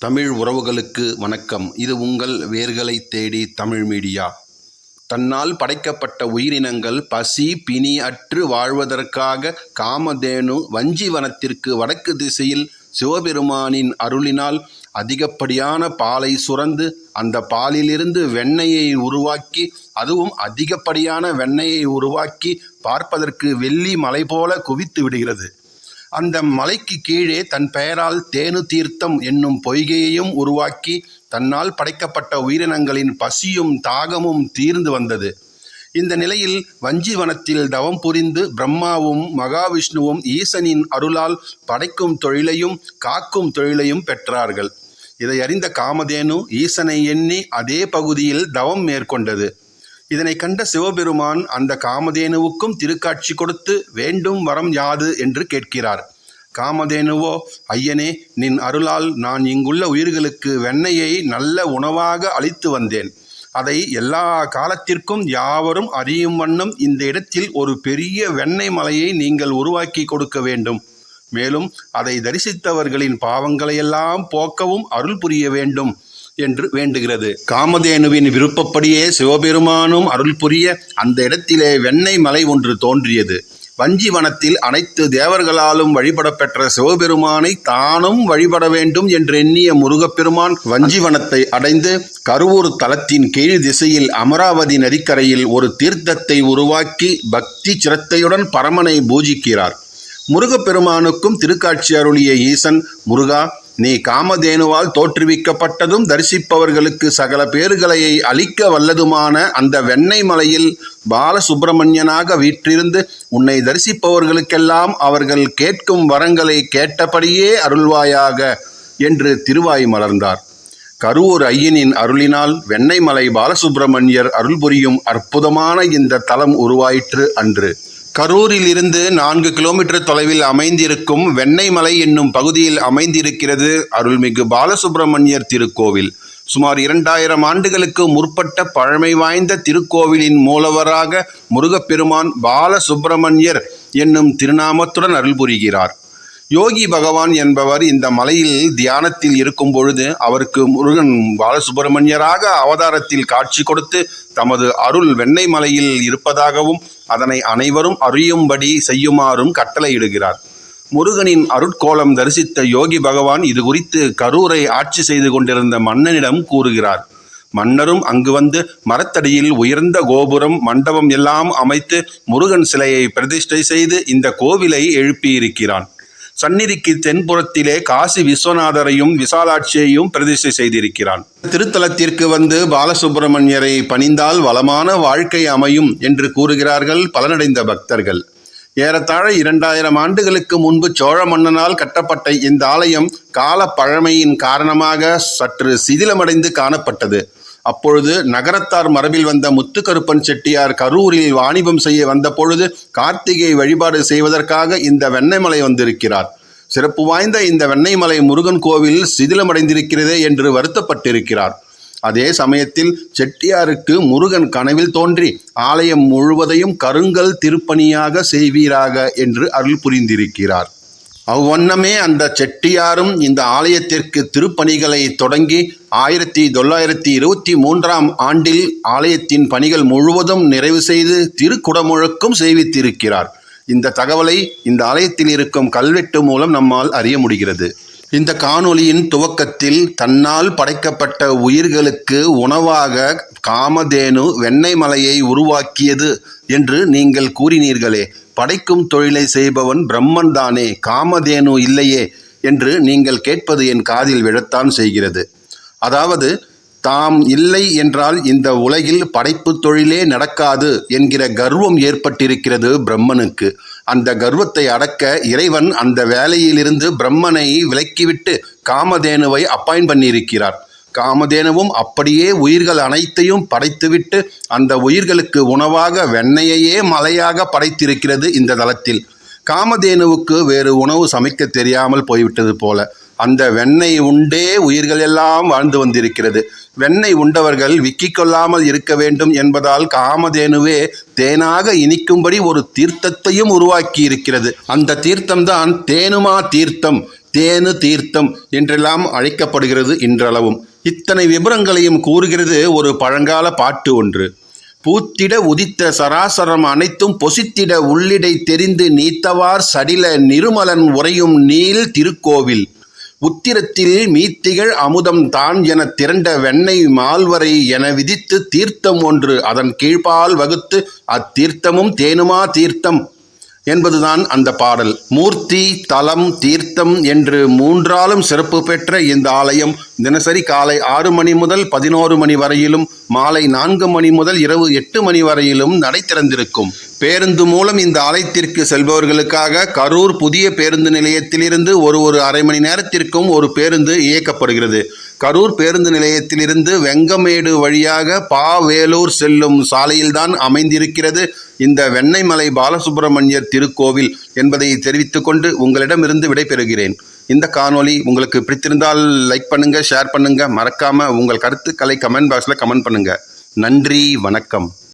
தமிழ் உறவுகளுக்கு வணக்கம். இது உங்கள் வேர்களை தேடி தமிழ் மீடியா. தன்னால் படைக்கப்பட்ட உயிரினங்கள் பசி பிணி அற்று வாழ்வதற்காக காமதேனு வஞ்சிவனத்திற்கு வடக்கு திசையில் சிவபெருமானின் அருளினால் அதிகப்படியான பாலை சுரந்து அந்த பாலிலிருந்து வெண்ணெயை உருவாக்கி அதுவும் அதிகப்படியான வெண்ணெயை உருவாக்கி பார்ப்பதற்கு வெள்ளி மலை போல குவித்து விடுகிறது. அந்த மலைக்கு கீழே தன் பெயரால் தேனு தீர்த்தம் என்னும் பொய்கையையும் உருவாக்கி தன்னால் படைக்கப்பட்ட உயிரினங்களின் பசியும் தாகமும் தீர்ந்து வந்தது. இந்த நிலையில் வஞ்சிவனத்தில் தவம் புரிந்து பிரம்மாவும் மகாவிஷ்ணுவும் ஈசனின் அருளால் படைக்கும் தொழிலையும் காக்கும் தொழிலையும் பெற்றார்கள். இதை அறிந்த காமதேனு ஈசனை எண்ணி அதே பகுதியில் தவம் மேற்கொண்டது. இதனை கண்ட சிவபெருமான் அந்த காமதேனுவுக்கும் திருக்காட்சி கொடுத்து வேண்டும் வரம் யாது? என்று கேட்கிறார். காமதேனுவோ ஐயனே நின் அருளால் நான் இங்குள்ள உயிர்களுக்கு வெண்ணையை நல்ல உணவாக அளித்து வந்தேன். அதை எல்லா காலத்திற்கும் யாவரும் அறியும் வண்ணம் இந்த இடத்தில் ஒரு பெரிய வெண்ணெய் மலையை நீங்கள் உருவாக்கி கொடுக்க வேண்டும். மேலும் அதை தரிசித்தவர்களின் பாவங்களையெல்லாம் போக்கவும் அருள் புரிய வேண்டும். என்று வேண்டுகிறது. காமதேனுவின் விருப்பப்படியே சிவபெருமானும் அருள் புரிய அந்த இடத்திலே வெண்ணெய் மலை ஒன்று தோன்றியது. வஞ்சி வனத்தில் அனைத்து தேவர்களாலும் வழிபடப்பெற்ற சிவபெருமானை தானும் வழிபட வேண்டும் என்று எண்ணிய முருகப்பெருமான் வஞ்சி வனத்தை அடைந்து கருவூர் தலத்தின் கீழ் திசையில் அமராவதி நதிக்கரையில் ஒரு தீர்த்தத்தை உருவாக்கி பக்தி சிரத்தையுடன் பரமனை பூஜிக்கிறார். முருகப்பெருமானுக்கும் திருக்காட்சி அருளிய ஈசன் முருகா நீ காமதேனுவால் தோற்றுவிக்கப்பட்டதும் தரிசிப்பவர்களுக்கு சகல பேறுகளையை அளிக்க வல்லதுமான அந்த வெண்ணெய் மலையில் பாலசுப்பிரமணியனாக வீற்றிருந்து உன்னை தரிசிப்பவர்களுக்கெல்லாம் அவர்கள் கேட்கும் வரங்களை கேட்டபடியே அருள்வாயாக என்று திருவாய் மலர்ந்தார். கருவூர் ஐயனின் அருளினால் வெண்ணெய்மலை பாலசுப்பிரமணியர் அருள் புரியும் அற்புதமான இந்த தலம் உருவாயிற்று அன்று. கரூரில் இருந்து நான்கு கிலோமீட்டர் தொலைவில் அமைந்திருக்கும் வெண்ணைமலை என்னும் பகுதியில் அமைந்திருக்கிறது அருள்மிகு பாலசுப்பிரமணியர் திருக்கோவில். சுமார் இரண்டாயிரம் ஆண்டுகளுக்கு முற்பட்ட பழமை வாய்ந்த திருக்கோவிலின் மூலவராக முருகப்பெருமான் பாலசுப்பிரமணியர் என்னும் திருநாமத்துடன் அருள் புரிகிறார். யோகி பகவான் என்பவர் இந்த மலையில் தியானத்தில் இருக்கும் பொழுது அவருக்கு முருகன் பாலசுப்பிரமணியராக அவதாரத்தில் காட்சி கொடுத்து தமது அருள் வெண்ணை மலையில் இருப்பதாகவும் அதனை அனைவரும் அறியும்படி செய்யுமாறும் கட்டளையிடுகிறார். முருகனின் அருட்கோலம் தரிசித்த யோகி பகவான் இது குறித்து கரூரை ஆட்சி செய்து கொண்டிருந்த மன்னனிடம் கூறுகிறார். மன்னரும் அங்கு வந்து மரத்தடியில் உயர்ந்த கோபுரம் மண்டபம் எல்லாம் அமைத்து முருகன் சிலையை பிரதிஷ்டை செய்து இந்த கோவிலை எழுப்பியிருக்கிறான். சந்நிதிக்கு தென்புறத்திலே காசி விஸ்வநாதரையும் விசாலாட்சியையும் பிரதிஷ்டை செய்திருக்கிறான். திருத்தலத்திற்கு வந்து பாலசுப்பிரமணியரை பணிந்தால் வளமான வாழ்க்கை அமையும் என்று கூறுகிறார்கள் பலனடைந்த பக்தர்கள். ஏறத்தாழ இரண்டாயிரம் ஆண்டுகளுக்கு முன்பு சோழ மன்னனால் கட்டப்பட்ட இந்த ஆலயம் கால பழமையின் காரணமாக சற்று சிதிலமடைந்து காணப்பட்டது. அப்பொழுது நகரத்தார் மரபில் வந்த முத்துக்கருப்பன் செட்டியார் கரூரில் வாணிபம் செய்ய வந்த பொழுது கார்த்திகை வழிபாடு செய்வதற்காக இந்த வெண்ணெய்மலை வந்திருக்கிறார். சிறப்பு வாய்ந்த இந்த வெண்ணெய்மலை முருகன் கோவில் சிதிலமடைந்திருக்கிறதே என்று வருத்தப்பட்டிருக்கிறார். அதே சமயத்தில் செட்டியாருக்கு முருகன் கனவில் தோன்றி ஆலயம் முழுவதையும் கருங்கல் திருப்பணியாக செய்வீராக என்று அருள் புரிந்திருக்கிறார். அவ்வண்ணமே அந்த செட்டியாரும் இந்த ஆலயத்திற்கு திருப்பணிகளை தொடங்கி ஆயிரத்தி தொள்ளாயிரத்தி இருபத்தி மூன்றாம் ஆண்டில் ஆலயத்தின் பணிகள் முழுவதும் நிறைவு செய்து திருக்குடமுழக்கும் செய்வித்திருக்கிறார். இந்த தகவலை இந்த ஆலயத்தில் இருக்கும் கல்வெட்டு மூலம் நம்மால் அறிய முடிகிறது. இந்த காணொளியின் துவக்கத்தில் தன்னால் படைக்கப்பட்ட உயிர்களுக்கு உணவாக காமதேனு வெண்ணெய் மலையை உருவாக்கியது என்று நீங்கள் கூறினீர்களே. படைக்கும் தொழிலை செய்பவன் பிரம்மன் தானே காமதேனு இல்லையே என்று நீங்கள் கேட்பது என் காதில் விழத்தான் செய்கிறது. அதாவது தாம் இல்லை என்றால் இந்த உலகில் படைப்பு தொழிலே நடக்காது என்கிற கர்வம் ஏற்பட்டிருக்கிறது பிரம்மனுக்கு. அந்த கர்வத்தை அடக்க இறைவன் அந்த வேலையிலிருந்து பிரம்மனை விலக்கிவிட்டு காமதேனுவை அப்பாயின் பண்ணியிருக்கிறார். காமதேனுவும் அப்படியே உயிர்கள் அனைத்தையும் படைத்துவிட்டு அந்த உயிர்களுக்கு உணவாக வெண்ணையையே மலையாக படைத்திருக்கிறது இந்த தளத்தில். காமதேனுவுக்கு வேறு உணவு சமைக்க தெரியாமல் போய்விட்டது போல. அந்த வெண்ணெய் உண்டே உயிர்கள் எல்லாம் வாழ்ந்து வந்திருக்கிறது. வெண்ணெய் உண்டவர்கள் விக்கிக் கொள்ளாமல் இருக்க வேண்டும் என்பதால் காமதேனுவே தேனாக இனிக்கும்படி ஒரு தீர்த்தத்தையும் உருவாக்கி இருக்கிறது அந்த தீர்த்தம்தான் தேனுமா தீர்த்தம் தேனு தீர்த்தம் என்றெல்லாம் அழைக்கப்படுகிறது இன்றளவும். இத்தனை விபரங்களையும் கூறுகிறது ஒரு பழங்கால பாட்டு ஒன்று. பூத்திட உதித்த சராசரம் அனைத்தும் பொசித்திட உள்ளிடை தெரிந்து நீத்தவார் சடில நிருமலன் உறையும் நீல் திருக்கோவில். உத்திரத்தில் மீத்திகள் அமுதம் தான் என திரண்ட வெண்ணெய் மால்வரை என விதித்து தீர்த்தம் ஒன்று அதன் கீழ்ப்பால் வகுத்து அத்தீர்த்தமும் தேனுமா தீர்த்தம். என்பதுதான் அந்த பாடல். மூர்த்தி தலம் தீர்த்தம் என்று மூன்றாலும் சிறப்பு பெற்ற இந்த ஆலயம் தினசரி காலை ஆறு மணி முதல் பதினோரு மணி வரையிலும் மாலை நான்கு மணி முதல் இரவு எட்டு மணி வரையிலும் நடை திறந்திருக்கும். பேருந்து மூலம் இந்த ஆலயத்திற்கு செல்பவர்களுக்காக கரூர் புதிய பேருந்து நிலையத்திலிருந்து ஒரு ஒரு அரை மணி நேரத்திற்கும் ஒரு பேருந்து இயக்கப்படுகிறது. கரூர் பேருந்து நிலையத்திலிருந்து வெங்கமேடு வழியாக பாவேலூர் செல்லும் சாலையில்தான் அமைந்திருக்கிறது இந்த வெண்ணெய்மலை பாலசுப்பிரமணியர் திருக்கோவில் என்பதை தெரிவித்துக்கொண்டு உங்களிடமிருந்து விடைபெறுகிறேன். இந்த காணொளி உங்களுக்கு பிடித்திருந்தால் லைக் பண்ணுங்கள் ஷேர் பண்ணுங்கள் மறக்காமல் உங்கள் கருத்துக்களை கமெண்ட் பாக்ஸில் கமெண்ட் பண்ணுங்கள் நன்றி வணக்கம்.